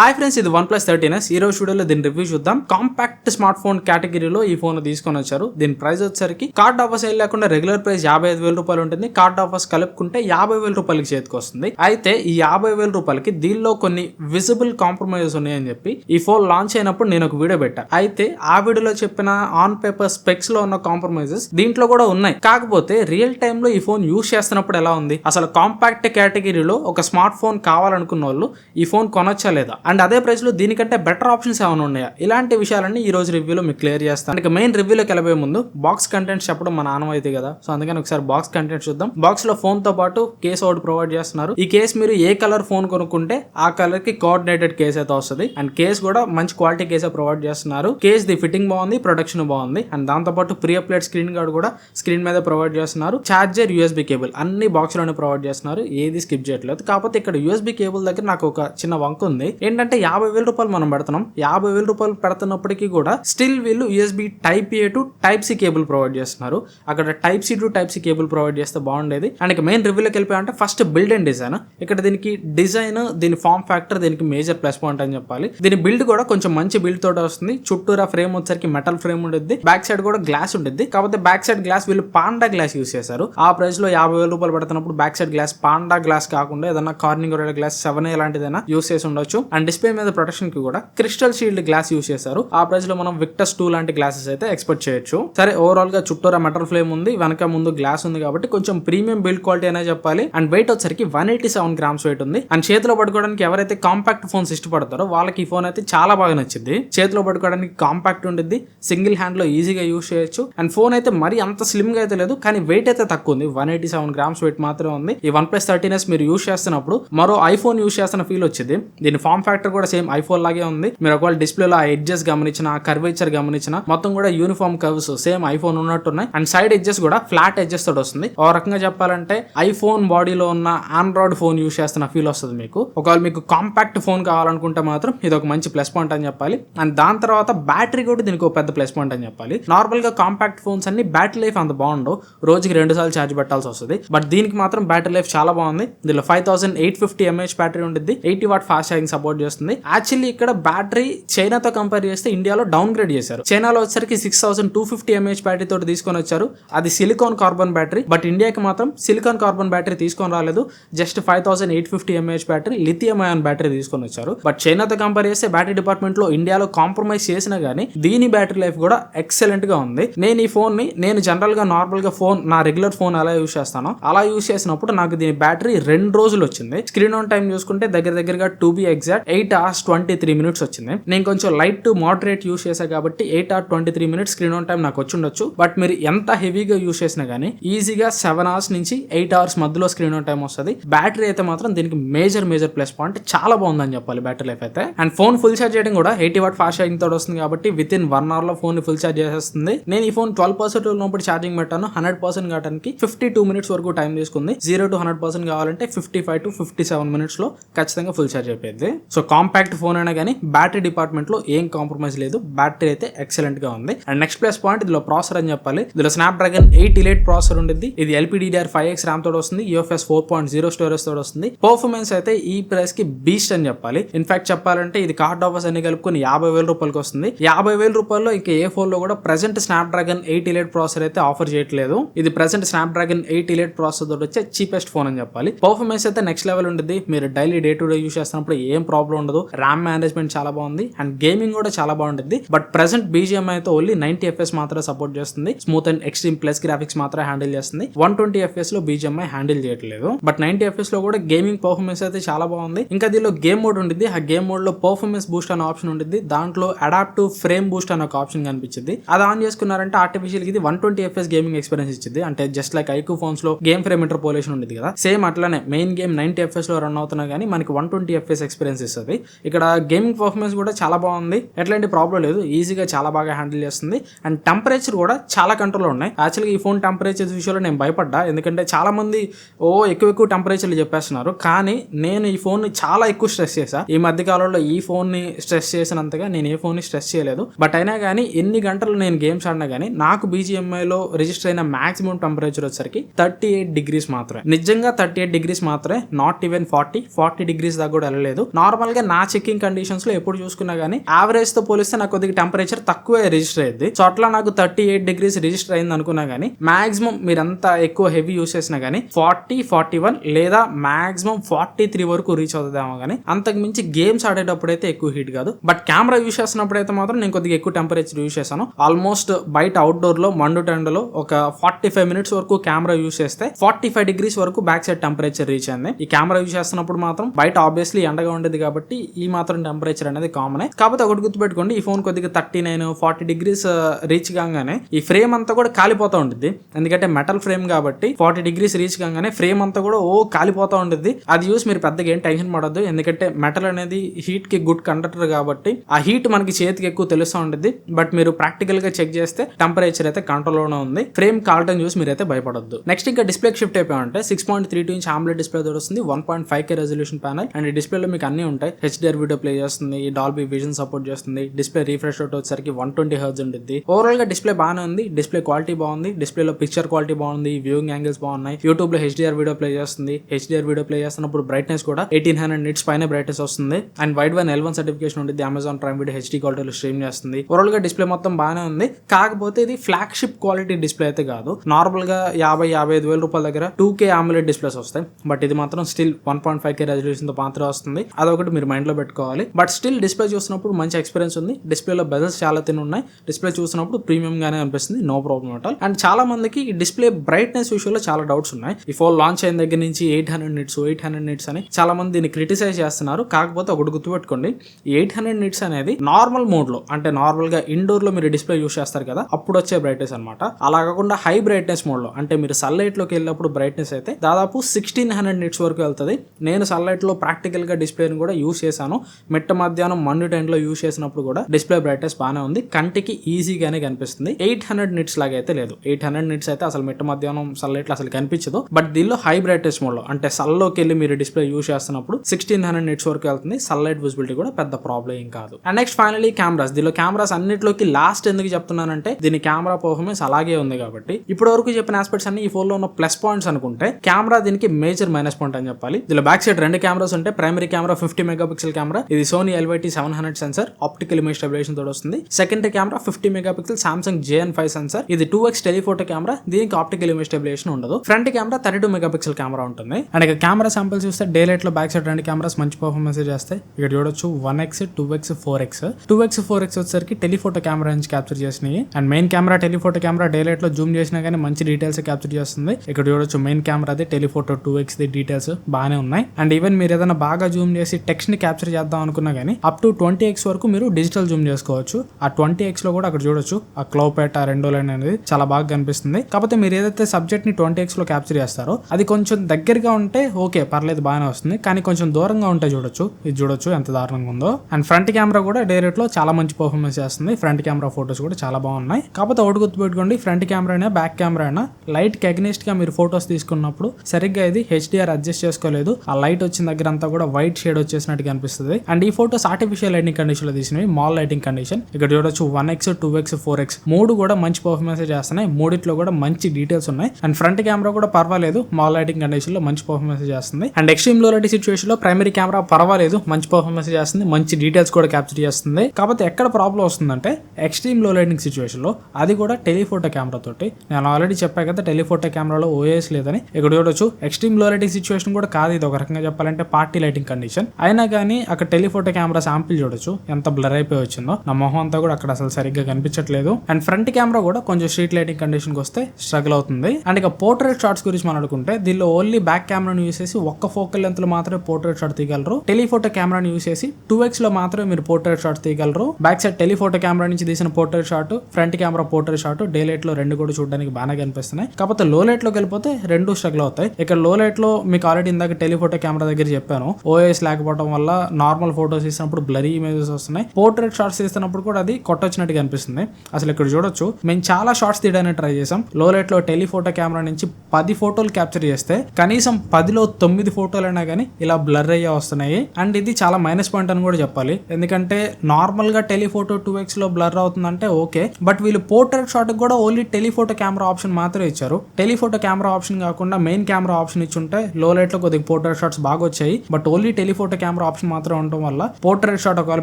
Hi friends ఇది one plus thirteen S ఈ రోజు స్టూడియోలో దీని రివ్యూ చూద్దాం. కాంపాక్ట్ స్మార్ట్ ఫోన్ కేటగిరీలో ఈ ఫోన్ తీసుకొని వచ్చారు. దీని ప్రైస్ వచ్చేసరికి కార్డ్ ఆఫర్స్ ఏం లేకుండా రెగ్యులర్ ప్రైస్ యాభై ఐదు వేల రూపాయలు ఉంటుంది. కార్డ్ ఆఫర్స్ కలుపుకుంటే యాభై వేల రూపాయలకి చేతికి వస్తుంది. అయితే ఈ యాభై వేల రూపాయలకి దీనిలో కొన్ని విజిబుల్ కాంప్రమైజెస్ ఉన్నాయని చెప్పి ఈ ఫోన్ లాంచ్ అయినప్పుడు నేను ఒక వీడియో పెట్టా. అయితే ఆ వీడియోలో చెప్పిన ఆన్ పేపర్ స్పెక్స్లో ఉన్న కాంప్రమైజెస్ దీంట్లో కూడా ఉన్నాయి. కాకపోతే రియల్ టైమ్లో ఈ ఫోన్ యూస్ చేస్తున్నప్పుడు ఎలా ఉంది? అసలు కాంపాక్ట్ కేటగిరీలో ఒక స్మార్ట్ ఫోన్ కావాలనుకున్న వాళ్ళు ఈ ఫోన్ కొనొచ్చా లేదా? అండ్ అదే ప్రైస్లో దీనికంటే బెటర్ ఆప్షన్స్ ఏమైనా ఉన్నాయా? ఇలాంటి విషయాలన్నీ ఈ రోజు రివ్యూలో మీకు క్లియర్ చేస్తాను. ఇక మెయిన్ రివ్యూలోకి వెళ్ళబోయే ముందు బాక్స్ కంటెంట్స్ చెప్పడం మన ఆనవాయితీ కదా. సో అందుకని ఒకసారి బాక్స్ కంటెంట్ చూద్దాం. బాక్స్లో ఫోన్తో పాటు కేస్ ఒకటి ప్రొవైడ్ చేస్తున్నారు. ఈ కేస్ మీరు ఏ కలర్ ఫోన్ కొనుక్కుంటే ఆ కలర్కి కోఆర్డినేటెడ్ కేస్ అయితే వస్తుంది. అండ్ కేస్ కూడా మంచి క్వాలిటీ కేసే ప్రొవైడ్ చేస్తున్నారు. కేస్ ది ఫిట్టింగ్ బాగుంది ప్రొడక్షన్ బాగుంది. అండ్ దాంతో పాటు ప్రీ అప్లైడ్ స్క్రీన్ గార్డ్ కూడా స్క్రీన్ మీద ప్రొవైడ్ చేస్తున్నారు. ఛార్జర్ యూఎస్బీ కేబుల్ అన్ని బాక్స్లోనే ప్రొవైడ్ చేస్తున్నారు. ఏది స్కిప్ చేయట్లేదు. కాకపోతే ఇక్కడ యూఎస్బీ కేబుల్ దగ్గర నాకు ఒక చిన్న వంక ఉంది. ఏంటంటే యాభై వేల రూపాయలు మనం పెడుతున్నాం. యాభై వేల రూపాయలు పెడుతున్నప్పటికీ కూడా స్టిల్ వీళ్ళు USB type A to type C cable provide చేస్తున్నారు. అక్కడ type C to type C cable provide చేస్తే బాగుండేది. అండ్ ఇక మెయిన్ రివ్యూలోకి వెళ్ళిపోయామంటే ఫస్ట్ బిల్డ్ అండ్ డిజైన్ ఇక్కడ దీనికి డిజైన్ దీని ఫామ్ ఫ్యాక్టర్ దీనికి మేజర్ ప్లస్ పాయింట్ అని చెప్పాలి. దీని బిల్డ్ కూడా కొంచెం మంచి బిల్డ్ తోటి వస్తుంది. చుట్టూరా ఫ్రేమ్ వచ్చరికి మెటల్ ఫ్రేమ్ ఉంటుంది బ్యాక్ సైడ్ కూడా గ్లాస్ ఉంటుంది కాకపోతే బ్యాక్ సైడ్ గ్లాస్ వీళ్ళు పాండా గ్లాస్ యూస్ చేశారు. ఆ ప్రైస్లో యాభై వేల రూపాయలు పెడుతున్నప్పుడు back side glass panda glass కాకుండా ఏదైనా కార్నింగ్ గ్లాస్ సెవెన్ ఇలాంటిదైనా యూస్ చేసి ఉండొచ్చు. అండ్ అండ్ డిస్ప్లే మీద ప్రొటెక్షన్కి కూడా క్రిస్టల్ షీల్డ్ గ్లాస్ యూస్ చేశారు. ఆ ప్రైస్లో మనం విక్టస్ టూ లాంటి గ్లాసెస్ అయితే ఎక్స్పెక్ట్ చేయొచ్చు. సరే ఓవరాల్గా చుట్టూరా మెటల్ ఫ్లేమ్ ఉంది వెనక ముందు గ్లాస్ ఉంది కాబట్టి కొంచెం ప్రీమియం బిల్డ్ క్వాలిటీ అనే చెప్పాలి. అండ్ వెయిట్ వచ్చరికి one eighty seven grams weight ఉంది. అండ్ చేతిలో పట్టుకోవడానికి ఎవరైతే కాంపాక్ట్ ఫోన్స్ ఇష్టపడతారో వాళ్ళకి ఈ ఫోన్ అయితే చాలా బాగా నచ్చింది. చేతిలో పట్టుకోవడానికి కాంపాక్ట్ ఉండిద్ది సింగిల్ హ్యాండ్లో ఈజీగా యూస్ చేయొచ్చు. అండ్ ఫోన్ అయితే మరి అంత స్లిమ్గా అయితే లేదు కానీ వెయిట్ అయితే తక్కువ ఉంది. One eighty seven grams weight మాత్రమే ఉంది. ఈ వన్ ప్లస్ థర్టీన్ ఎస్ మీరు యూస్ చేస్తున్నప్పుడు మరో ఐఫోన్ యూస్ చేస్తున్న ఫీల్ వచ్చింది. దీని ఫామ్ ఫ్యాక్టర్ కూడా సేమ్ ఐఫోన్ లాగే ఉంది. మీరు ఒకవేళ డిస్ప్లేలో ఆ ఎడ్జెస్ గమనించిన కర్వేచర్ గమనించిన మొత్తం కూడా యూనిఫామ్ కర్వ్స్ సేమ్ ఐఫోన్ ఉన్నట్టున్నాయి. అండ్ సైడ్ ఎడ్జెస్ కూడా ఫ్లాట్ ఎడ్జెస్ తోటి వస్తుంది. ఓ రకంగా చెప్పాలంటే ఐఫోన్ బాడీలో ఉన్న ఆండ్రాయిడ్ ఫోన్ యూస్ చేస్తున్న ఫీల్ వస్తుంది మీకు. ఒకవేళ మీకు కాంపాక్ట్ ఫోన్ కావాలనుకుంటే మాత్రం ఇది ఒక మంచి ప్లస్ పాయింట్ అని చెప్పాలి. అండ్ దాని తర్వాత బ్యాటరీ కూడా దీనికి ఒక పెద్ద ప్లస్ పాయింట్ అని చెప్పాలి. నార్మల్గా కాంపాక్ట్ ఫోన్స్ అన్ని బ్యాటరీ లైఫ్ అంత బాగుండవు. రోజుకి రెండు సార్లు ఛార్జ్ పెట్టాల్సి వస్తుంది. బట్ దీనికి మాత్రం బ్యాటరీ లైఫ్ చాలా బాగుంది. దీనిలో five thousand eight fifty mAh battery ఉంటుంది eighty watt fast charging support చేస్తుంది. యాక్చువల్లీ ఇక్కడ బ్యాటరీ చైనాతో కంపేర్ చేస్తే ఇండియాలో డౌన్ గ్రేడ్ చేశారు. చైనాలో వచ్చరికి six thousand two fifty mAh battery తోటి తీసుకొని వచ్చారు. అది సిలికాన్ కార్బన్ బ్యాటరీ బట్ ఇండియాకి మాత్రం సిలికాన్ కార్బన్ బ్యాటరీ తీసుకొని రాలేదు. Just five thousand eight fifty mAh battery lithium ion battery తీసుకొని వచ్చారు. బట్ చైనాతో కంపేర్ చేస్తే బ్యాటరీ డిపార్ట్మెంట్లో ఇండియాలో కాంప్రమైజ్ చేసినా గానీ దీని బ్యాటరీ లైఫ్ కూడా ఎక్సలెంట్గా ఉంది. నేను ఈ ఫోన్ని నేను జనరల్గా నార్మల్గా ఫోన్ నా రెగ్యులర్ ఫోన్ ఎలా యూస్ చేస్తానో. అలా యూస్ చేసినప్పుడు నాకు దీని బ్యాటరీ రెండు రోజులు వచ్చింది. స్క్రీన్ ఆన్ టైం చూసుకుంటే దగ్గర దగ్గరగా to be exact eight hours twenty three minutes వచ్చింది. నేను కొంచెం లైట్ టు మోడరేట్ యూస్ చేశాను కాబట్టి eight or twenty three minutes screen on time నాకు వచ్చి ఉండొచ్చు బట్ మీరు ఎంత హెవీగా యూస్ చేసినా కానీ ఈజీగా సెవెన్ అవర్స్ నుంచి ఎయిట్ అవర్స్ మధ్యలో స్క్రీన్ ఆన్ టైం వస్తుంది. బ్యాటరీ అయితే మాత్రం దీనికి మేజర్ మేజర్ ప్లస్ పాయింట్ చాలా బాగుందని చెప్పాలి బ్యాటరీ లైఫ్ అయితే. అండ్ ఫోన్ ఫుల్ ఛార్జ్ చేయడం కూడా ఎయిటీ వాట్ ఫాస్ట్ ఛార్జింగ్ తోటి వస్తుంది కాబట్టి విత్ ఇన్ వన్ అవర్లో ఫోన్ ఫుల్ ఛార్జ్ చేసేస్తుంది. నేను ఈ ఫోన్ ట్వెల్వ్ పర్సెంట్ ఉన్నప్పుడు ఛార్జింగ్ పెట్టాను. హండ్రెడ్ పర్సెంట్ కావడానికి ఫిఫ్టీ టూ మినిట్స్ వరకు టైం తీసుకుంది. జీరో టు హండ్రెడ్ పర్సెంట్ కావాలంటే fifty five to fifty seven మినిట్స్లో ఖచ్చితంగా ఫుల్ ఛార్జ్ అయిపోయింది. సో కాంపాక్ట్ ఫోన్ అయినా కానీ బ్యాటరీ డిపార్ట్మెంట్లో ఏం కాంప్రమైజ్ లేదు. బ్యాటరీ అయితే ఎక్సలెంట్గా ఉంది. అండ్ నెక్స్ట్ ప్లస్ పాయింట్ ఇందులో ప్రాసెసర్ అని చెప్పాలి. ఇందులో snap dragon eight elite processor ఉంటుంది ఇది ఎల్పిడిఆర్ ఫైవ్ ఎక్స్ ర్యామ్ తోడు వస్తుంది. UFS four point zero storage తోడు వస్తుంది. పర్ఫార్మెన్స్ అయితే ఈ ప్రైస్కి బీస్ట్ అని చెప్పాలి. ఇన్ఫాక్ట్ చెప్పాలంటే ఇది కార్డ్ ఆఫర్స్ అన్ని కలుపుకొని యాభై వేల రూపాయలకి వస్తుంది. యాభై వేల రూపాయల్లో ఇంకా ఏ ఫోన్లో కూడా present Snapdragon eight elite processor అయితే ఆఫర్ చేయట్లేదు. ఇది present Snapdragon eight elite processor తోటి వచ్చే చీపెస్ట్ ఫోన్ అని చెప్పాలి. పర్ఫార్మెన్స్ అయితే నెక్స్ట్ లెవెల్ ఉంటుంది మీరు daily day to day use చేస్తున్నప్పుడు ఏం ప్రాబ్లం ఉండదు. ర్యామ్ మేనేజ్మెంట్ చాలా బాగుంది. అండ్ గేమింగ్ కూడా చాలా బాగుంటుంది. బట్ ప్రెసెంట్ బీజిఎం అయితే ఓన్లీ నైన్టీ ఎఫ్ఎస్ మాత్రమే సపోర్ట్ చేస్తుంది. Smooth and extreme plus graphics మాత్రమే హ్యాండిల్ చేస్తుంది. వన్ ట్వంటీ ఎఫ్ఎస్లో బీజిఎంఐ హ్యాండిల్ చేయట్లేదు. బట్ నైన్టీ ఎఫ్ఎస్లో కూడా గేమింగ్ పర్ఫార్మెన్స్ అయితే చాలా బాగుంది. ఇంకా దీనిలో గేమ్ మోడ్ ఉంటుంది ఆ గేమ్ మోడ్లో పర్ఫార్మెన్స్ బూస్ట్ అనే ఆప్షన్ ఉంటుంది దాంట్లో అడాప్టివ్ ఫ్రేమ్ బూస్ట్ అనే ఒక ఆప్షన్ కనిపించింది అది ఆన్ చేసుకున్నారంటే ఆర్టిఫిషియల్ ఇది one twenty FS gaming experience ఇచ్చింది అంటే జస్ట్ లైక్ ఐకూ ఫోన్స్లో గేమ్ ఫ్రేమ్ ఇంటర్పోలేషన్ ఉంది కదా. సేమ్ అట్లానే మెయిన్ గేమ్ నైన్టీ ఎఫ్ఎస్లో రన్ అవుతున్నా కానీ మనకి వన్ ట్వంటీ ఎఫ్ఎస్ ఎక్స్పీరియన్స్ ఇస్తుంది. ఇక్కడ గేమింగ్ పర్ఫార్మెన్స్ కూడా చాలా బాగుంది. ఎట్లాంటి ప్రాబ్లం లేదు. ఈజీగా చాలా బాగా హ్యాండిల్ చేస్తుంది. అండ్ టెంపరేచర్ కూడా చాలా కంట్రోల్లో ఉన్నాయి. యాక్చువల్గా ఈ ఫోన్ టెంపరేచర్ విషయంలో నేను భయపడ్డా. ఎందుకంటే చాలా మంది ఓ ఎక్కువ ఎక్కువ టెంపరేచర్లు చెప్పేస్తున్నారు. కానీ నేను ఈ ఫోన్ చాలా ఎక్కువ స్ట్రెస్ చేశా. ఈ మధ్య కాలంలో ఈ ఫోన్ని స్ట్రెస్ చేసినంతగా నేను ఏ ఫోన్ని స్ట్రెస్ చేయలేదు. బట్ అయినా కానీ ఎన్ని గంటలు నేను గేమ్స్ ఆడినా కానీ నాకు బీజీఎంఐలో రిజిస్టర్ అయిన మాక్సిమం టెంపరేచర్ వచ్చరికి థర్టీ ఎయిట్ డిగ్రీస్ మాత్రమే. నిజంగా థర్టీ ఎయిట్ డిగ్రీస్ మాత్రమే. Not even forty forty degrees దాకా కూడా వెళ్ళలేదు. నార్మల్ గా నా చెక్కింగ్ కండిషన్స్లో ఎప్పుడు చూసుకున్నా గానీ యావరేజ్తో పోలిస్తే నాకు కొద్దిగా టెంపరేచర్ తక్కువే రిజిస్టర్ అయ్యింది సో అట్లా నాకు థర్టీ ఎయిట్ డిగ్రీస్ రిజిస్టర్ అయింది అనుకున్నా గానీ మాక్సిమం మీరంతా ఎక్కువ హెవీ యూస్ చేసినా గానీ ఫార్టీ ఫార్టీ వన్ లేదా మాక్సిమం ఫార్టీ త్రీ వరకు రీచ్ అవుతుందేమో కానీ అంతకు మించి గేమ్స్ ఆడేటప్పుడు అయితే ఎక్కువ హీట్ కాదు. బట్ కెమెరా యూస్ చేసినప్పుడు అయితే మాత్రం నేను కొద్దిగా ఎక్కువ టెంపరేచర్ యూస్ చేశాను. ఆల్మోస్ట్ బయట అవుట్డోర్లో మండు టెండలో ఒక ఫార్టీ ఫైవ్ మినిట్స్ వరకు కెమెరా యూస్ చేస్తే ఫార్టీ ఫైవ్ డిగ్రీస్ వరకు బ్యాక్ సైడ్ టెంపరేచర్ రీచ్ అయింది. ఈ కెమెరా యూస్ చేస్తున్నప్పుడు మాత్రం బయట ఆబ్వియస్లీ ఎండగా ఉండేది కాబట్టి ఈ మాత్రం టెంపరేచర్ అనేది కామన్ కాకపోతే ఒకటి గుర్తుపెట్టుకోండి ఈ ఫోన్ కొద్దిగా thirty nine forty degrees reach కాగానే ఈ ఫ్రేమ్ అంతా కూడా కాలిపోతూ ఉంటుంది ఎందుకంటే మెటల్ ఫ్రేమ్ కాబట్టి ఫార్టీ డిగ్రీస్ రీచ్ కాగానే ఫ్రేమ్ అంతా కూడా ఓ కాలిపోతూ ఉంటుంది అది చూసి మీరు పెద్దగా ఏం టెన్షన్ పడద్దు. ఎందుకంటే మెటల్ అనేది హీట్కి గుడ్ కండక్టర్ కాబట్టి ఆ హీట్ మనకి చేతికి ఎక్కువ తెలుస్తూ ఉంటుంది బట్ మీరు ప్రాక్టికల్గా చెక్ చేస్తే టెంపరేచర్ అయితే కంట్రోల్లోనే ఉంది. ఫ్రేమ్ కాల్టన్ చూసి మీరైతే భయపడద్దు. నెక్స్ట్ ఇంకా display shift అయిపోయామంటే six point three two inch AMOLED display దొరుకుతుంది one point five K resolution panel and డిస్ప్లేలో మీకు అన్ని ఉంటాయి. హెచ్డిఆర్ వీడియో ప్లే చేస్తుంది డాల్బీ విజన్ సపోర్ట్ చేస్తుంది డిస్ప్లే రీఫ్రెష్ అవుట్ వచ్చేసరికి వన్ ట్వంటీ హర్జ్ ఉంటుంది ఓవరాల్గా డిస్ప్లే బాగానే ఉంది డిస్ప్లే క్వాలిటీ బాగుంది డిస్ప్లేలో పిక్చర్ క్వాలిటీ బాగుంది వ్యూయింగ్ యాంగిల్స్ బాగున్నాయి. యూట్యూబ్లో హెచ్డిఆర్ వీడియో ప్లే చేస్తుంది. హెచ్డిఆర్ వీడియో ప్లే చేస్తున్నప్పుడు బ్రైట్నెస్ కూడా ఎయిటీన్ హండ్రెడ్ నిట్స్ పైన బ్రైట్నెస్ వస్తుంది. And Widevine L one certification ఉంటుంది అమెజాన్ ప్రైమ్ వీడియో హెచ్డి క్వాలిటీలో స్ట్రీమ్ చేస్తుంది. ఓవరాల్గా డిస్ప్లే మొత్తం బాగానే ఉంది. కాకపోతే ఇది ఫ్లాగ్షిప్ క్వాలిటీ డిస్ప్లే అయితే కాదు. నార్మల్గా యాభై యాభై ఐదు వేల రూపాయల దగ్గర టూ కే ఆమ్లెట్ డిస్ప్లేస్ వస్తాయి. బట్ ఇది మాత్రం still one point five K రెజల్యూషన్తో మాత్రమే వస్తుంది. అదొకటి మీరు మైండ్లో పెట్టుకోవాలి. బట్ స్టిల్ డిస్ప్లే చూసినప్పుడు మంచి ఎక్స్పీరియన్స్ ఉంది. డిస్ప్లేలో బెజల్స్ చాలా తిని ఉన్నాయి. డిస్ప్లే చూసినప్పుడు ప్రీమియం గానే అనిపిస్తుంది. No problem at all and చాలా మందికి ఈ డిస్ప్లే బ్రైట్నెస్ విషయంలో చాలా డౌట్స్ ఉన్నాయి. ఈ ఫోన్ లాంచ్ అయిన దగ్గర నుంచి eight hundred nits eight hundred nits అని చాలా మంది దీన్ని క్రిటిసైజ్ చేస్తున్నారు. కాకపోతే ఒకటి గుర్తుపెట్టుకోండి ఎయిట్ హండ్రెడ్ నిట్స్ అనేది నార్మల్ మోడ్లో అంటే నార్మల్గా ఇండోర్లో మీరు డిస్ప్లే యూస్ చేస్తారు కదా అప్పుడు వచ్చే బ్రైట్నెస్ అనమాట అలా కాకుండా హై బ్రైట్నెస్ మోడ్లో అంటే మీరు సన్లైట్లోకి వెళ్ళినప్పుడు బ్రైట్నెస్ అయితే దాదాపు సిక్స్టీన్ హండ్రెడ్ నిట్స్ వరకు వెళ్తుంది. నేను సన్లైట్లో ప్రాక్టికల్గా డిస్ప్లేని కూడా యూస్ చేశాను. మిట్ట మధ్యాహ్నం మండు టైంలో యూస్ చేసినప్పుడు కూడా డిస్ప్లే బ్రైట్నెస్ బాగానే ఉంది. కంటికి ఈజీగానే కనిపిస్తుంది. ఎయిట్ హండ్రెడ్ నిట్స్ లాగా అయితే లేదు. ఎయిట్ హండ్రెడ్ నిట్స్ అయితే అసలు మిట్ట మధ్యాహ్నం సన్లైట్ అసలు కనిపించదు. బట్ దీనిలో హై బ్రైట్నెస్ మోడ్లో అంటే సన్లోకి వెళ్ళి మీరు డిస్ప్లే యూస్ చేస్తున్నప్పుడు సిక్స్టీన్ హండ్రెడ్ నిట్స్ వరకు వెళ్తుంది. సన్లైట్ విజిబిలిటీ కూడా పెద్ద ప్రాబ్లం ఏం కాదు. అండ్ నెక్స్ట్ ఫైనలీ కెమెరాస్ దీనిలో కెమెరాస్ అన్నిటిలోకి లాస్ట్ ఎందుకు చెప్తున్నానంటే దీని కెమెరా పర్ఫార్మెన్స్ అలాగే ఉంది కాబట్టి. ఇప్పటి వరకు చెప్పిన ఆస్పెక్ట్స్ అన్ని ఈ ఫోన్లో ఉన్న ప్లస్ పాయింట్స్ అనుకుంటే కెమెరా దీనికి మేజర్ మైనస్ పాయింట్ అని చెప్పాలి. దీనిలో బ్యాక్ సైడ్ రెండు కెమెరాస్ ఉంటే primary camera fifty megapixel camera ఇది Sony LYT seven hundred sensor optical image stabilization తోడు వస్తుంది. Second camera fifty megapixel Samsung JN five sensor ఇది టూ ఎక్స్ టెలిఫోటో కెమెరా దీనికి ఆప్టికల్ ఇమేజ్ స్టెబిలేషన్ ఉండదు. Front camera thirty two megapixel camera ఉంటుంది. And ఇక camera samples చూస్తే day లైట్లో back side రెండు కెమెరాస్ మంచి పర్ఫార్మెన్స్ చేస్తాయి. ఇక్కడ చూడొచ్చు one X two X four X two X four X వచ్చేసరికి టెలిఫోటో కెమెరా నుంచి క్యాప్చర్ చేసినాయి. And main camera telephoto camera day లైట్లో జూమ్ చేసినా కానీ మంచి డీటెయిల్స్ క్యాప్చర్ చేస్తుంది. ఇక్కడ చూడొచ్చు మెయిన్ కెమెరా అది telephoto two X the details బాగానే ఉన్నాయి. అండ్ ఈవెన్ మీరు ఏదైనా బాగా జూమ్ చేసి టెక్స్ట్ ని క్యాప్చర్ చేద్దాం అనుకున్నా కానీ అప్ టు ట్వంటీ ఎక్స్ వరకు మీరు డిజిటల్ జూమ్ చేసుకోవచ్చు. ఆ ట్వంటీ ఎక్స్లో కూడా అక్కడ చూడొచ్చు. ఆ క్లోపేట్ ఆ రెండో లైన్ అనేది చాలా బాగా కనిపిస్తుంది. కాకపోతే మీరు ఏదైతే సబ్జెక్ట్ని ట్వంటీ ఎక్స్లో క్యాప్చర్ చేస్తారో అది కొంచెం దగ్గరగా ఉంటే ఓకే పర్లేదు బాగానే వస్తుంది. కానీ కొంచెం దూరంగా ఉంటే చూడొచ్చు. ఇది చూడొచ్చు ఎంత దారుణంగా ఉందో. అండ్ ఫ్రంట్ కెమెరా కూడా డైరెక్ట్లో చాలా మంచి పర్ఫార్మెన్స్ చేస్తుంది. ఫ్రంట్ కెమెరా ఫోటోస్ కూడా చాలా బాగున్నాయి. కాకపోతే ఒకటి గుర్తుపెట్టుకోండి ఫ్రంట్ కెమెరా అయినా బ్యాక్ కెమెరా అయినా లైట్కి అగ్నిస్ట్గా మీరు ఫోటోస్ తీసుకున్నప్పుడు సరిగ్గా ఇది హెచ్డిఆర్ అడ్జస్ట్ చేసుకోలేదు. ఆ లైట్ వచ్చిన దగ్గర అంతా కూడా వైట్ షేడ్ వచ్చేసినట్టు కనిపిస్తుంది అండ్ ఈ ఫోటోస్ ఆర్టిఫిషియల్ లైటింగ్ కండిషన్లో తీసినవి మాల్ లైటింగ్ కండిషన్ ఇక్కడ చూడొచ్చు one X two X four X మూడు కూడా మంచి పర్ఫార్మెన్స్ చేస్తున్నాయి. మూడిట్లో కూడా మంచి డీటెయిల్స్ ఉన్నాయి. అండ్ ఫ్రంట్ కెమెరా కూడా పర్వాలేదు మాల్ లైటింగ్ కండిషన్లో మంచి పర్ఫార్మెన్స్ చేస్తుంది. అండ్ ఎక్స్ట్రీమ్లో లైట్ సిచువేషన్లో ప్రైమరీ కెమెరా పర్వాలేదు మంచి పర్ఫార్మెన్స్ చేస్తుంది. మంచి డీటెయిల్స్ కూడా క్యాప్చర్ చేస్తుంది. కాకపోతే ఎక్కడ ప్రాబ్లం వస్తుందంటే ఎక్స్ట్రీమ్లో లైటింగ్ సిచువేషన్లో అది కూడా టెలిఫోటో కెమెరా తోటి. నేను ఆల్రెడీ చెప్పా కదా టెలిఫోటో కెమెరాలో ఓఎస్ లేదని. ఇక్కడ చూడొచ్చు ఎక్స్ట్రీమ్లో లైటింగ్ సిచువేషన్ కూడా కాదు. ఇది ఒక రకంగా చెప్పాలంటే పార్టీ లైటింగ్ కండిషన్ అయినా కానీ అక్కడ టెలిఫోటో కెమెరా శాంపిల్ చూడొచ్చు. ఎంత బ్లర్ అయిపోయి వచ్చిందో. నా మొహం అంతా కూడా అక్కడ అసలు సరిగ్గా కనిపించట్లేదు. అండ్ ఫ్రంట్ కెమెరా కూడా కొంచెం స్ట్రీట్ లైటింగ్ కండిషన్కి వస్తే స్ట్రగుల్ అవుతుంది. అండ్ ఇక పోర్ట్రేట్ షాట్స్ గురించి మాట్లాడుకుంటే దీనిలో ఓన్లీ బ్యాక్ కెమెరాను యూస్ చేసి ఒక్క ఫోకల్ లెంత్లో మాత్రమే పోర్ట్రేట్ షాట్ తీయగలరు. టెలిఫోటో కెమెరాను యూస్ చేసి టూ ఎక్స్లో మాత్రమే మీరు పోర్ట్రేట్ షాట్ తీయగలరు. బ్యాక్ సైడ్ టెలిఫోటో కెమెరా నుంచి తీసిన portrait shot front camera portrait shot day లైట్లో రెండు కూడా చూడడానికి బాగా కనిపిస్తున్నాయి. కాకపోతే లో లైట్లోకి వెళ్ళిపోతే రెండు స్ట్రగుల్ అవుతాయి. ఇక్కడ లో లైట్లో మీకు ఆల్రెడీ ఇందాక టెలిఫోటో కెమెరా దగ్గర చెప్పాను. ఓఎస్ లేకపోవడం వల్ల నార్మల్ ఫోటోస్ తీసినప్పుడు బ్లరీ ఇమేజెస్ వస్తున్నాయి. పోర్ట్రేట్ షార్ట్స్ తీస్తున్నప్పుడు కూడా అది కొట్టొచ్చినట్టు కనిపిస్తుంది అసలు ఇక్కడ చూడొచ్చు. మేము చాలా షార్ట్స్ తీయడానికి ట్రై చేసాం లో లైట్లో టెలిఫోటో కెమెరా నుంచి పది ఫోటోలు క్యాప్చర్ చేస్తే కనీసం పదిలో తొమ్మిది ఫోటోలు అయినా కానీ ఇలా బ్లర్ అయ్యే వస్తున్నాయి. అండ్ ఇది చాలా మైనస్ పాయింట్ అని కూడా చెప్పాలి. ఎందుకంటే నార్మల్గా టెలిఫోటో టూ ఎక్స్లో బ్లర్ అవుతుందంటే ఓకే బట్ వీళ్ళు పోర్ట్రేట్ షాట్ కూడా ఓన్లీ టెలిఫోటో కెమెరా ఆప్షన్ మాత్రమే ఇచ్చారు. టెలిఫోటో కెమెరా ఆప్షన్ కాకుండా మెయిన్ కెమెరా ఆప్షన్ ఇచ్చి ఉంటే లో లైట్లో కొద్దిగా పోర్ట్రేట్ షాట్స్ బాగా వచ్చాయి. But only telephoto camera camera option మాత్రం ఉండటం వల్ల పోర్ట్రేట్ షాట్ ఒకవేళ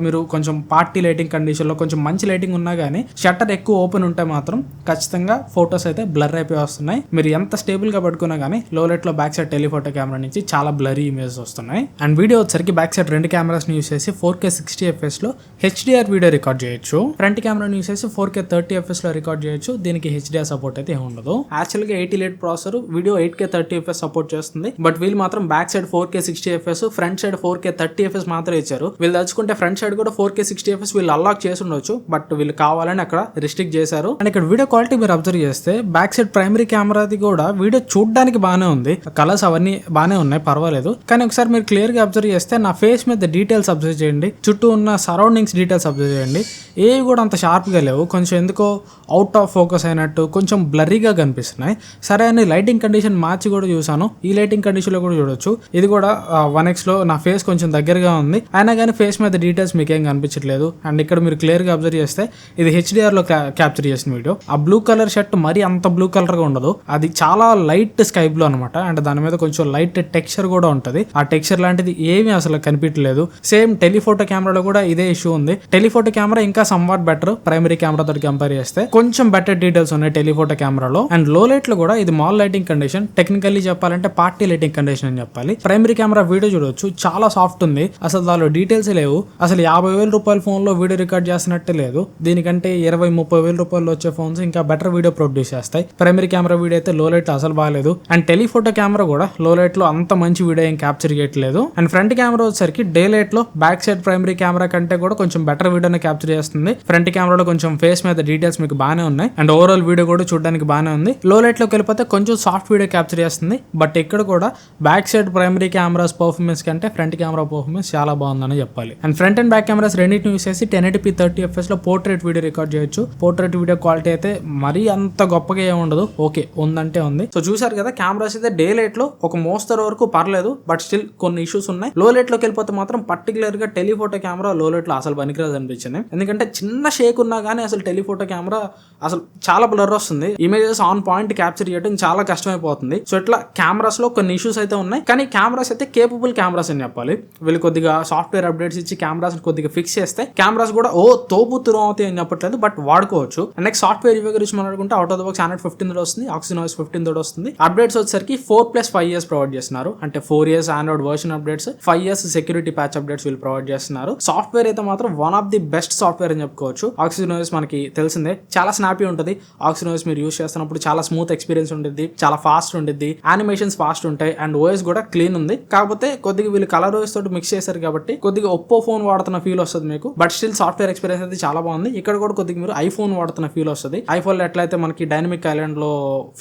మీరు కొంచెం పార్టీ లైటింగ్ కండిషన్లో కొంచెం మంచి లైటింగ్ ఉన్నా కానీ షట్టర్ ఎక్కువ ఓపెన్ ఉంటే మాత్రం ఖచ్చితంగా ఫొటోస్ అయితే బ్లర్ అయిపోయి వస్తున్నాయి. మీరు ఎంత స్టేబుల్గా పట్టుకున్నా కానీ లో లైట్లో బ్యాక్ సైడ్ టెలిఫోటో కెమెరా నుంచి చాలా బ్లరీ ఇమేజెస్ వస్తున్నాయి. అండ్ వీడియో వచ్చరికి బ్యాక్ సైడ్ రెండు కెమెరాస్ని యూస్ చేసి ఫోర్ కే సిక్స్టీ ఎఫ్ఎస్లో హెచ్డిఆర్ వీడియో రికార్డ్ చేయొచ్చు. ఫ్రంట్ కెమెరా యూస్ చేసి ఫోర్ కే థర్టీ ఎఫ్ఎస్లో రికార్డ్ చేయొచ్చు. దీనికి హెచ్డిఆర్ సపోర్ట్ అయితే ఉండదు. యాక్చువల్గా eight elite processor video eight K thirty FPS support చేస్తుంది. బట్ వీళ్ళు మాత్రం back side four K sixty FPS front side four K thirty FPS మాత్రమే ఇచ్చారు. వీళ్ళు తలుచుకుంటే ఫ్రంట్ సైడ్ కూడా ఫోర్ కే సిక్స్టీ ఎఫ్ఎస్ వీళ్ళు అన్లాక్ చేసి ఉండొచ్చు. బట్ వీళ్ళు కావాలని అక్కడ రిస్ట్రిక్ట్ చేశారు. అండ్ ఇక్కడ వీడియో క్వాలిటీ మీరు అబ్జర్వ్ చేస్తే బ్యాక్ సైడ్ ప్రైమరీ కెమెరాది కూడా వీడియో చూడడానికి బాగానే ఉంది. కలర్స్ అవన్నీ బాగానే ఉన్నాయి పర్వాలేదు. కానీ ఒకసారి మీరు క్లియర్గా అబ్జర్వ్ చేస్తే నా ఫేస్ మీద డీటెయిల్స్ అబ్జర్వ్ చేయండి. చుట్టూ ఉన్న సరౌండింగ్స్ డీటెయిల్స్ అబ్జర్వ్ చేయండి. ఏవి కూడా అంత షార్ప్గా లేవు. కొంచెం ఎందుకో అవుట్ ఆఫ్ ఫోకస్ అయినట్టు కొంచెం బ్లర్రీగా కనిపిస్తున్నాయి. సరే అని లైటింగ్ కండిషన్ మార్చి కూడా చూసాను ఈ లైటింగ్ కండిషన్లో కూడా చూడొచ్చు. ఇది కూడా వన్ ఎక్స్లో నా ఫేస్ కొంచెం దగ్గరగా ఉంది. అయినా కానీ ఫేస్ మీద డీటెయిల్స్ మీకు ఏం కనిపించట్లేదు. అండ్ ఇక్కడ మీరు క్లియర్గా అబ్జర్వ్ చేస్తే ఇది హెచ్డిఆర్లో క్యాప్చర్ చేసిన వీడియో ఆ బ్లూ కలర్ షర్ట్ మరీ అంత బ్లూ కలర్గా ఉండదు. అది చాలా లైట్ స్కై బ్లూ అనమాట అండ్ దాని మీద కొంచెం లైట్ టెక్స్చర్ కూడా ఉంటది. ఆ టెక్స్చర్ లాంటిది ఏమీ అసలు కనిపించలేదు సేమ్ టెలిఫోటో కెమెరాలో కూడా ఇదే ఇష్యూ ఉంది. టెలిఫోటో కెమెరా ఇంకా సంవాట్ బెటర్ ప్రైమరీ కెమెరా తోటి కంపేర్ చేస్తే కొంచెం బెటర్ డీటెయిల్స్ ఉన్నాయి టెలిఫోటో కెమెరాలో అండ్లో లైట్లో కూడా ఇది మాల్ లైటింగ్ కండిషన్ టెక్నికల్లీ చెప్పాలంటే పార్టీ లైటింగ్ కండిషన్ అని చెప్పాలి. ప్రైమరీ కెమెరా వీడియో చూడొచ్చు. చాలా సాఫ్ట్ ఉంది అసలు దానిలో డీటెయిల్స్ లేవు. అసలు యాభై వేల రూపాయల ఫోన్లో వీడియో రికార్డ్ చేసినట్టే లేదు. దీనికంటే ఇరవై ముప్పై వేల రూపాయలు వచ్చే ఫోన్స్ ఇంకా బెటర్ వీడియో ప్రొడ్యూస్ చేస్తాయి. ప్రైమరీ కెమెరా వీడియో అయితే లో లైట్ అసలు బాగాలేదు. అండ్ టెలిఫోటో కెమెరా కూడా లో లైట్లో అంత మంచి వీడియో ఏం క్యాప్చర్ చేయట్లేదు. అండ్ ఫ్రంట్ కెమెరా వచ్చేసరికి డే లైట్లో బ్యాక్ సైడ్ ప్రైమరీ కెమెరా కంటే కూడా కొంచెం బెటర్ వీడియోని క్యాప్చర్ చేస్తుంది. ఫ్రంట్ కెమెరాలో కొంచెం ఫేస్ మీద డీటెయిల్స్ మీకు బాగానే ఉన్నాయి. అండ్ ఓవరాల్ వీడియో కూడా చూడడానికి బాగానే ఉంది. లో లైట్లోకి వెళ్ళిపోతే కొంచెం సాఫ్ట్ వీడియో క్యాప్చర్ చేస్తుంది. బట్ ఇక్కడ కూడా back side primary cameras performance కంటే ఫ్రంట్ కెమెరా పర్ఫార్మెన్స్ చాలా బాగుందని చెప్పాలి. And front and back cameras రెండింటిని యూస్ చేసి టెన్ ఎయిటీ థర్టీ ఎఫ్ఎస్లో పోర్ట్రేట్ వీడియో రికార్డ్ చేయొచ్చు. పోర్ట్రేట్ వీడియో క్వాలిటీ అయితే మరీ అంత గొప్పగా ఏమి ఉండదు. ఓకే ఉందంటే ఉంది. సో చూసారు కదా కెమెరాస్ అయితే డే లైట్లో ఒక మోస్తరు వరకు పర్లేదు బట్ స్టిల్ కొన్ని ఇష్యూస్ ఉన్నాయి. లో లైట్లోకి వెళ్ళిపోతే మాత్రం పర్టికులర్గా టెలిఫోటో కెమెరా లో లైట్లో అసలు పనికిరాదు అనిపించింది. ఎందుకంటే చిన్న షేక్ ఉన్నా కానీ అసలు టెలిఫోటో కెమెరా అసలు చాలా బ్లర్ వస్తుంది. ఇమేజెస్ ఆన్ పాయింట్ క్యాప్చర్ చేయడం చాలా కష్టమైపోతుంది. సో ఇట్లా కెమెరాస్లో కొన్ని ఇష్యూస్ అయితే ఉన్నాయి. కానీ కెమెరాస్ అయితే కేపబుల్ కెమెరాస్ అని చెప్పాలి. వీళ్ళు కొద్దిగా సాఫ్ట్వేర్ అప్డేట్స్ ఇచ్చి కెమెరాస్ కొద్దిగా ఫిక్స్ చేస్తే కెమెరాస్ కూడా ఓ తోపుతురం అవుతాయి అని చెప్పట్లేదు బట్ వాడుకోవచ్చు. నెక్స్ట్ సాఫ్ట్వేర్ రివ్యూ గురించి మాట్లాడుకుంటే out of the box hundred fifteen తోటి వస్తుంది ఆక్సిజన్ వాయిస్ ఫిఫ్టీన్ తోటి వస్తుంది. అప్డేట్స్ వచ్చేసరికి four plus five years provide చేస్తున్నారు. అంటే four years Android version updates five years security patch updates వీళ్ళు ప్రొవైడ్ చేస్తున్నారు. సాఫ్ట్వేర్ అయితే మాత్రం one of the best software అని చెప్పుకోవచ్చు. ఆక్సిజన్ వాయిస్ మనకి తెలిసిందే. చాలా స్నాపీ ఉంటుంది. ఆక్సిజన్ వాయిస్ మీరు యూస్ చేస్తున్నప్పుడు చాలా స్మూత్ ఎక్స్పీరియన్స్ ఉంటుంది చాలా ఫాస్ట్ ఉంటుంది యానిమేషన్స్ ఫాస్ట్ ఉంటాయి. అండ్ ఓఎస్ కూడా క్లీన్ ఉంది. కాకపోతే కొద్దిగా వీళ్ళు కలర్ ఓఎస్ తోటి మిక్స్ చేశారు కాబట్టి కొద్దిగా ఒప్పో ఫోన్ వాడుతున్న ఫీల్ వస్తుంది మీకు. బట్ స్టిల్ సాఫ్ట్వేర్ ఎక్స్పీరియన్స్ అయితే చాలా బాగుంది. ఇక్కడ కూడా కొద్దిగా మీరు ఐఫోన్ వాడుతున్న ఫీల్ వస్తుంది. ఐఫోన్లో ఎట్లయితే మనకి డైనమిక్ ఐలాండ్లో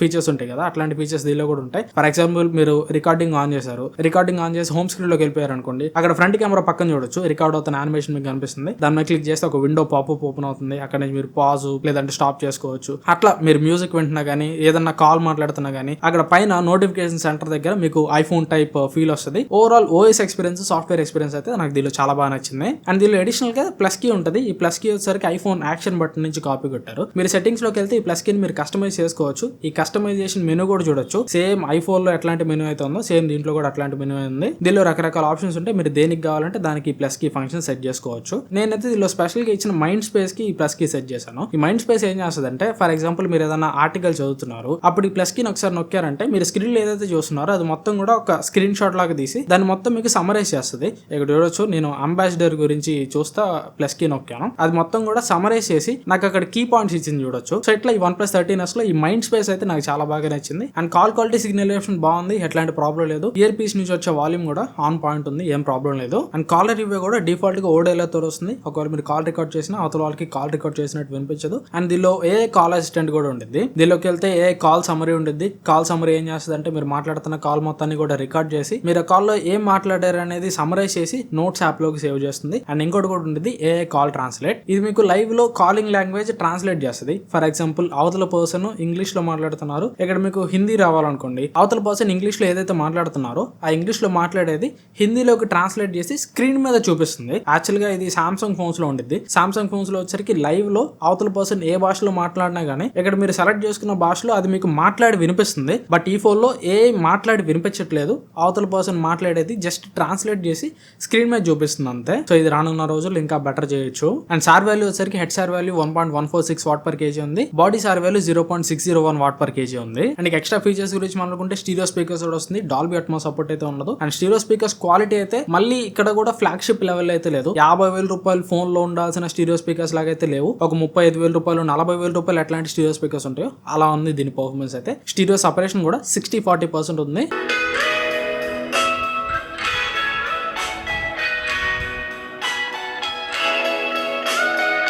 ఫీచర్స్ ఉంటాయి కదా అట్లాంటి ఫీచర్స్ దీనిలో కూడా ఉంటాయి. ఫర్ ఎగ్జాంపుల్ మీరు రికార్డింగ్ ఆన్ చేశారు. రికార్డింగ్ ఆన్ చేసి హోమ్ స్క్రీన్లోకి వెళ్ళిపోయారు అనుకోండి అక్కడ ఫ్రంట్ కెమెరా పక్కన చూడొచ్చు. రికార్డ్ అవుతున్న యానిమేషన్ మీకు కనిపిస్తుంది. దాని మీద క్లిక్ చేస్తే ఒక విండో పాపప్ ఓపెన్ అవుతుంది. అక్కడ నుంచి మీరు పాజ్ లేదంటే స్టాప్ చేసుకోవచ్చు. అట్లా మీరు మ్యూజిక్ వింటున్నా కానీ ఏదన్నా కాల్ మాట్లాడుతున్నా కానీ అక్కడ పైన నోటిఫికేషన్ సెంటర్ దగ్గర మీకు ఐఫోన్ టైప్ ఫీల్ వస్తుంది. Overall OS experience software experience అయితే నాకు దీనిలో చాలా బాగా నచ్చింది. అండ్ దీనిలో అడిషనల్గా ప్లస్ కీ ఉంటుంది. ఈ ప్లస్ కీ వచ్చేసరికి ఐఫోన్ యాక్షన్ బటన్ నుంచి కాపీ కొట్టారు. మీరు సెట్టింగ్స్లోకి వెళ్తే ఈ ప్లస్ కీని మీరు కస్టమైజ్ చేసుకోవచ్చు. ఈ కస్టమైజేషన్ మెనూ కూడా చూడొచ్చు. సేమ్ ఐఫోన్లో ఎట్లాంటి మెనూ అయితే ఉందో సేమ్ దీంట్లో కూడా అట్లాంటి మెనూ ఉంది. దీనిలో రకరకాల ఆప్షన్స్ ఉంటాయి. మీరు దేనికి కావాలంటే దానికి ప్లస్ కీ ఫంక్షన్ సెట్ చేసుకోవచ్చు. నేనైతే దీనిలో స్పెషల్గా ఇచ్చిన మైండ్ స్పేస్కి ఈ ప్లస్ కీ సెట్ చేశాను. ఈ మైండ్ స్పేస్ ఏం చేస్తుంది అంటే ఫర్ ఎగ్జాంపుల్ మీరు ఏదైనా ఆర్టికల్ చదువుతున్నారు. అప్పుడు ఈ ప్లస్ కీని ఒకసారి నొక్కారంటే మీరు స్క్రీన్ ఏదైతే చూస్తున్నారో అది మొత్తం కూడా ఒక స్క్రీన్ షాట్ లాగా తీసి దాన్ని మొత్తం మీకు సమరైజ్ చేస్తుంది. ఇక్కడ చూడొచ్చు నేను అంబాసిడర్ గురించి చూస్తా ప్లస్కి నొక్కాను. అది మొత్తం కూడా సమరైజ్ చేసి నాకు అక్కడ కీ పాయింట్స్ ఇచ్చింది చూడొచ్చు. సో ఇట్లా ఈ వన్ ప్లస్ థర్టీన్ ఎస్లో ఈ మైండ్ స్పేస్ అయితే నాకు చాలా బాగా నచ్చింది. అండ్ కాల్ క్వాలిటీ సిగ్నలేషన్ బాగుంది ఎట్లాంటి ప్రాబ్లం లేదు. ఇయర్ పీస్ నుంచి వచ్చే వాల్యూమ్ కూడా ఆన్ పాయింట్ ఉంది ఏం ప్రాబ్లం లేదు. అండ్ కాలర్ రివ్యూ కూడా డిఫాల్ట్గా ఓడేలా వస్తుంది. ఒకవేళ మీరు కాల్ రికార్డ్ చేసినా అవతల వాళ్ళకి కాల్ రికార్డ్ చేసినట్టు వినిపించదు. అండ్ దీనిలో ఏ కాల్ అసిస్టెంట్ కూడా ఉంటుంది దీనిలోకి వెళ్తే ఏ కాల్ సమరీ ఉంటుంది కాల్ సమరీ ఏం చేస్తుంది అంటే మీరు మాట్లాడుతున్న కాల్ మొత్తాన్ని కూడా రికార్డ్ చేసి మీరు ఆ కాల్లో ఏం మాట్లాడారు అనేది సమరైజ్ చేసి నోట్స్ యాప్లోకి సేవ్ చేస్తుంది. అండ్ ఇంకోటి కూడా ఉంటుంది ఏఐ కాల్ ట్రాన్స్లేట్ ఇది మీకు లైవ్లో కాలింగ్ లాంగ్వేజ్ ట్రాన్స్లేట్ చేస్తుంది. ఫర్ ఎగ్జాంపుల్ అవతల పర్సన్ ఇంగ్లీష్లో మాట్లాడుతున్నారు. ఇక్కడ మీకు హిందీ రావాలనుకోండి. అవతల పర్సన్ ఇంగ్లీష్లో ఏదైతే మాట్లాడుతున్నారో ఆ ఇంగ్లీష్లో మాట్లాడేది హిందీలోకి ట్రాన్స్లేట్ చేసి స్క్రీన్ మీద చూపిస్తుంది. యాక్చువల్గా ఇది సామ్సంగ్ ఫోన్స్లో ఉంటుంది సామ్సంగ్ ఫోన్స్లో వచ్చరికి లైవ్లో అవతల పర్సన్ ఏ భాషలో మాట్లాడినా గానీ ఇక్కడ మీరు సెలెక్ట్ చేసుకున్న భాషలో అది మీకు మాట్లాడి వినిపిస్తుంది. బట్ ఈ ఫోన్లో ఏ మాట్లాడి వినిపించట్లేదు. అవతల పర్సన్ మాట్లాడేది జస్ట్ ట్రాన్స్లేట్ హైలైట్ చేసి స్క్రీన్ మీద చూపిస్తుంది అంతే. సో ఇది రానున్న రోజులు ఇంకా బెటర్ చేయొచ్చు. అండ్ సార్ వాల్యూ వచ్చరికి head SAR value one point one four six watt per KG ఉంది. Body SAR value zero point six zero one watt per KG ఉంది. అండ్ ఎక్స్ట్రా ఫీచర్స్ గురించి మాట్లాడుకుంటే స్టీరియో స్పీకర్స్ కూడా వస్తుంది. Dolby అట్మో support అయితే ఉండదు. And stereo speakers quality అయితే మళ్ళీ ఇక్కడ కూడా ఫ్లాగ్షిప్ లెవెల్ అయితే లేదు. యాభై వేల రూపాయలు ఫోన్లో ఉండాల్సిన స్టీరియో స్పీకర్స్ లాగా అయితే లేవు. ఒక ముప్పై ఐదు వేల రూపాయలు నలభై వేల రూపాయలు ఎట్లాంటి స్టీరియో స్పీకర్స్ ఉంటాయో అలా ఉంది దీని పర్ఫార్మెన్స్ అయితే. స్టీరియో సపరేషన్ కూడా సిక్స్టీ ఫార్టీ పర్సెంట్ ఉంది.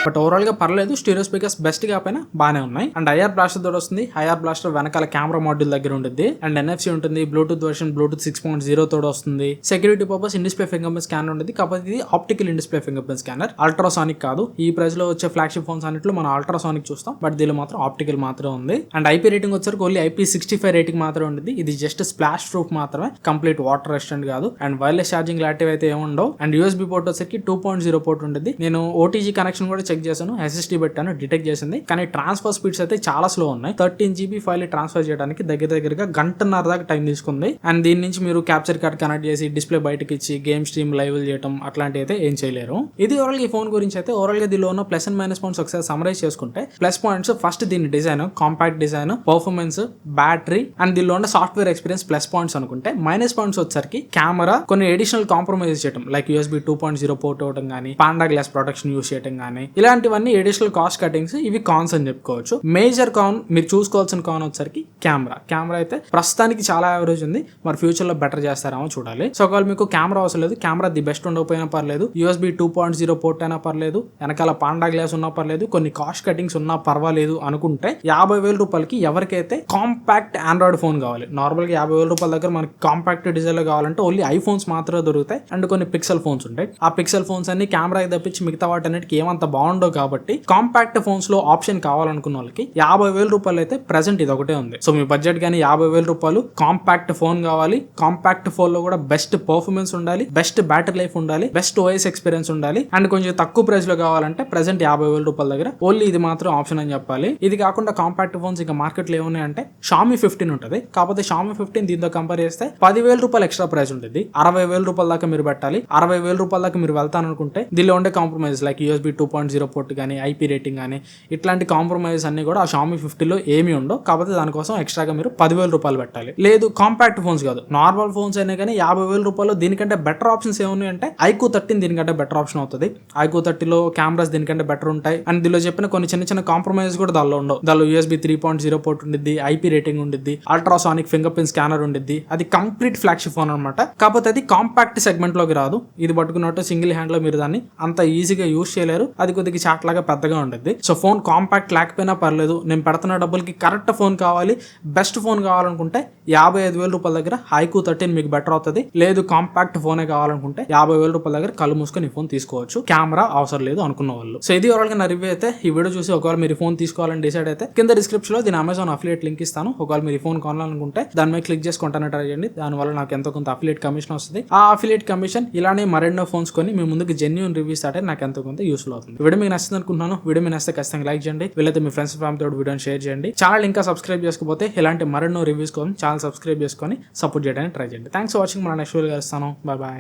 బట్ ఓవరాల్గా పర్లేదు స్టీరియో స్పీకర్స్ బెస్ట్గా పైన బాగానే ఉన్నాయి. అండ్ ఐఆర్ బ్లాస్టర్ తోడు వస్తుంది. ఐఆర్ బ్లాస్టర్ వెనకాల కెమెరా మాడ్యూల్ దగ్గర ఉంటుంది అండ్ ఎన్ఎఫ్సి ఉంటుంది Bluetooth version Bluetooth six point zero తోడు వస్తుంది. Security purpose in display fingerprint scanner ఉంటుంది కాకపోతే ఇది optical in display fingerprint scanner ultrasonic కాదు. ఈ ప్రైస్లో వచ్చే ఫ్లాగ్షిప్ ఫోన్స్ అన్నిట్లో మనం అల్ట్రాసానిక్ చూస్తాం. బట్ దీనిలో మాత్రం ఆప్టికల్ మాత్రమే ఉంది. అండ్ ఐపీ రేటింగ్ వచ్చరికి only IP sixty five rating మాత్రమే ఉంటుంది ఇది జస్ట్ స్ప్లాష్ ప్రూఫ్ మాత్రమే. కంప్లీట్ వాటర్ రెస్టారెంట్ కాదు. అండ్ వైర్లెస్ ఛార్జింగ్ లాంటివి అయితే ఏముండవు. అండ్ యూఎస్బీ పోర్ట్ వచ్చరికి టూ పాయింట్ జీరో పోర్ట్ ఉంటుంది నేను ఓటీజీ కనెక్షన్ కూడా చెక్ చేశాను ఎస్ఎస్టీ పెట్టాను డిటెక్ట్ చేసింది. కానీ ట్రాన్స్ఫర్ స్పీడ్స్ అయితే చాలా స్లో ఉన్నాయి. థర్టీన్ జీబీ ఫైల్ ట్రాన్స్ఫర్ చేయడానికి దగ్గర దగ్గరగా గంటన్నర దాకా టైం తీసుకుంది. అండ్ దీని నుంచి మీరు క్యాప్చర్ కార్డ్ కనెక్ట్ చేసి డిస్ప్లే బయటకి ఇచ్చి గేమ్ స్ట్రీమ్ లైవ్ చేయడం అట్లాంటివి అయితే ఏం చేయలేరు. ఇది ఓవరాల్ ఈ ఫోన్ గురించి అయితే ఓవరాల్గా దీనిలో ఉన్న ప్లస్ అండ్ మైనస్ పాయింట్స్ ఒకసారి సమరైజ్ చేసుకుంటే ప్లస్ పాయింట్స్ ఫస్ట్ దీని design compact design performance battery and దీనిలో ఉన్న సాఫ్ట్వేర్ ఎక్స్పీరియన్స్ ప్లస్ పాయింట్స్ అనుకుంటే మైనస్ పాయింట్స్ వచ్చేసరికి కెమెరా కొన్ని ఎడిషనల్ కాంప్రమైజ్ చేయడం like USB two point zero port అవడం కానీ పాండా గ్లాస్ ప్రొటెక్షన్ యూస్ చేయడం కానీ ఇలాంటివన్నీ ఎడిషనల్ కాస్ట్ కటింగ్స్ ఇవి కాన్స్ అని చెప్పుకోవచ్చు. మేజర్ కాన్ మీరు చూసుకోవాల్సిన కాన్ వచ్చరికి కెమెరా కెమెరా అయితే ప్రస్తుతానికి చాలా యావరేజ్ ఉంది. మరి ఫ్యూచర్లో బెటర్ చేస్తారేమో చూడాలి. సో ఒకవేళ మీకు కెమెరా అవసరం లేదు కెమెరా ది బెస్ట్ ఉండకపోయినా పర్లేదు USB two point zero port అయినా పర్లేదు వెనకాల పాండా గ్లాస్ ఉన్నా పర్లేదు కొన్ని కాస్ట్ కటింగ్స్ ఉన్నా పర్వాలేదు అనుకుంటే యాభై వేల రూపాయలకి ఎవరికైతే కాంపాక్ట్ ఆండ్రాయిడ్ ఫోన్ కావాలి నార్మల్గా యాభై వేల రూపాయల దగ్గర మనకి కాంపాక్ట్ డిజైన్లో కావాలంటే ఓన్లీ ఐఫోన్స్ మాత్రమే దొరుకుతాయి. అండ్ కొన్ని పిక్సెల్ ఫోన్స్ ఉంటాయి. ఆ పిక్సెల్ ఫోన్స్ అన్ని కెమెరాకి తప్పించి మిగతా వాటి అన్నిటికీ ఏమంత బాగుంది బాగుండవు కాబట్టి కాంపాక్ట్ ఫోన్స్లో ఆప్షన్ కావాలనుకున్న వాళ్ళకి యాభై వేల రూపాయలు అయితే ప్రెసెంట్ ఇది ఒకటే ఉంది. సో మీ బడ్జెట్ కానీ యాభై వేల రూపాయలు కాంపాక్ట్ ఫోన్ కావాలి. కాంపాక్ట్ ఫోన్లో కూడా బెస్ట్ పర్ఫార్మెన్స్ ఉండాలి. బెస్ట్ బ్యాటరీ లైఫ్ ఉండాలి. బెస్ట్ ఓఎస్ ఎక్స్పీరియన్స్ ఉండాలి. అండ్ కొంచెం తక్కువ ప్రైస్లో కావాలంటే ప్రెసెంట్ యాభై వేల రూపాయల దగ్గర ఓన్లీ ఇది మాత్రం ఆప్షన్ అని చెప్పాలి. ఇది కాకుండా కాంపాక్ట్ ఫోన్స్ ఇంకా మార్కెట్లో ఏమున్నాయంటే షామీ ఫిఫ్టీన్ ఉంటుంది. కాకపోతే షామీ ఫిఫ్టీన్ దీంతో కంపేర్ చేస్తే పదివేల రూపాయలు ఎక్స్ట్రా ప్రైస్ ఉంటుంది అరవై వేల రూపాయల దాకా మీరు పెట్టాలి. అరవై వేల రూపాయల దాకా మీరు వెళ్తాననుకుంటే దీనిలో ఉండే compromise like USB two point zero port కానీ ఐపీ రేటింగ్ కానీ ఇట్లాంటి కాంప్రమైజ్ అన్ని కూడా ఆ షామీ ఫిఫ్టీలో ఏమీ ఉండవు. కాకపోతే దానికోసం ఎక్స్ట్రాగా మీరు పదివేల రూపాయలు పెట్టాలి. లేదు కాంపాక్ట్ ఫోన్స్ కాదు. నార్మల్ ఫోన్స్ అయినా కానీ యాభై వేల రూపాయలు దీనికంటే బెటర్ ఆప్షన్స్ ఏమున్నాయి అంటే ఐకూ థర్టీన్ దీనికంటే బెటర్ ఆప్షన్ అవుతుంది. ఐకూ థర్టీలో కెమెరాస్ దీనికంటే బెటర్ ఉంటాయి. అండ్ దీనిలో చెప్పిన కొన్ని చిన్న చిన్న కాంప్రమైజ్ కూడా దానిలో ఉండవు. దానిలో USB three point zero port ఉండిద్ది ఐపీ రేటింగ్ ఉండిద్ది అల్ట్రాసానిక్ ఫింగర్ ప్రింట్ స్కానర్ ఉండిద్ది. అది కంప్లీట్ ఫ్లాగ్షిప్ ఫోన్ అనమాట కాకపోతే అది కాంపాక్ట్ సెగ్మెంట్లోకి రాదు. ఇది పట్టుకున్నట్టు సింగిల్ హ్యాండ్లో మీరు దాన్ని అంత ఈజీగా యూజ్ చేయలేరు. అది కొద్దిగా చాట్ లాగా పెద్దగా ఉంటుంది సో ఫోన్ కాంపాక్ట్ లేకపోయినా పర్లేదు నేను పెడుతున్న డబ్బులకి కరెక్ట్ ఫోన్ కావాలి బెస్ట్ ఫోన్ కావాలనుకుంటే యాభై ఐదు వేల రూపాయల దగ్గర హైకూ థర్టీన్ మీకు బెటర్ అవుతుంది. లేదు కాంపాక్ట్ ఫోనే కావాలనుకుంటే యాభై వేల రూపాయల దగ్గర కళ్ళు మూసుకొని ఫోన్ తీసుకోవచ్చు. కెమెరా అవసరం లేదు అనుకున్న వాళ్ళు. సో ఇది ఓవరాల్గా నా రివ్యూ అయితే. ఈ వీడియో చూసి ఒకవేళ మీరు ఫోన్ తీసుకోవాలని డిసైడ్ అయితే కింద డిస్క్రిప్షన్లో దీని అమెజాన్ అఫిలియేట్ లింక్ ఇస్తాను. ఒకవేళ మీరు ఫోన్ కొనాలనుకుంటే దాని మీద క్లిక్ చేసి కొంటానే ట్రై చేయండి దానివల్ల నాకు ఎంతో కొంత అఫిలియేట్ కమిషన్ వస్తుంది. ఆ అఫిలియేట్ కమిషన్ ఇలానే మరెన్నో ఫోన్స్ కొని మీ ముందుకు జెన్యున్ రివ్యూస్ అంటే నాకు ఎంతో కొంత యూస్ఫుల్ అవుతుంది. వీడియో మీకు నచ్చింది అనుకుంటున్నాను. వీడియో మీకు నచ్చితే ఖచ్చితంగా లైక్ చేయండి. వీళ్ళైతే మీ ఫ్రెండ్స్ ఫ్యామిలీ తోడు వీడియోని షేర్ చేయండి. ఛానల్ ఇంకా సబ్స్క్రైబ్ చేసుకోకపోతే ఇలాంటి మరెన్నో రివ్యూస్ కోసం ఛానల్ సబ్స్క్రైబ్ చేసుకొని సపోర్ట్ చేయడానికి ట్రై చేయండి. థ్యాంక్స్ ఫర్ వాచింగ్ మన నెక్స్ట్ వీడియో కలుస్తాను. Bye bye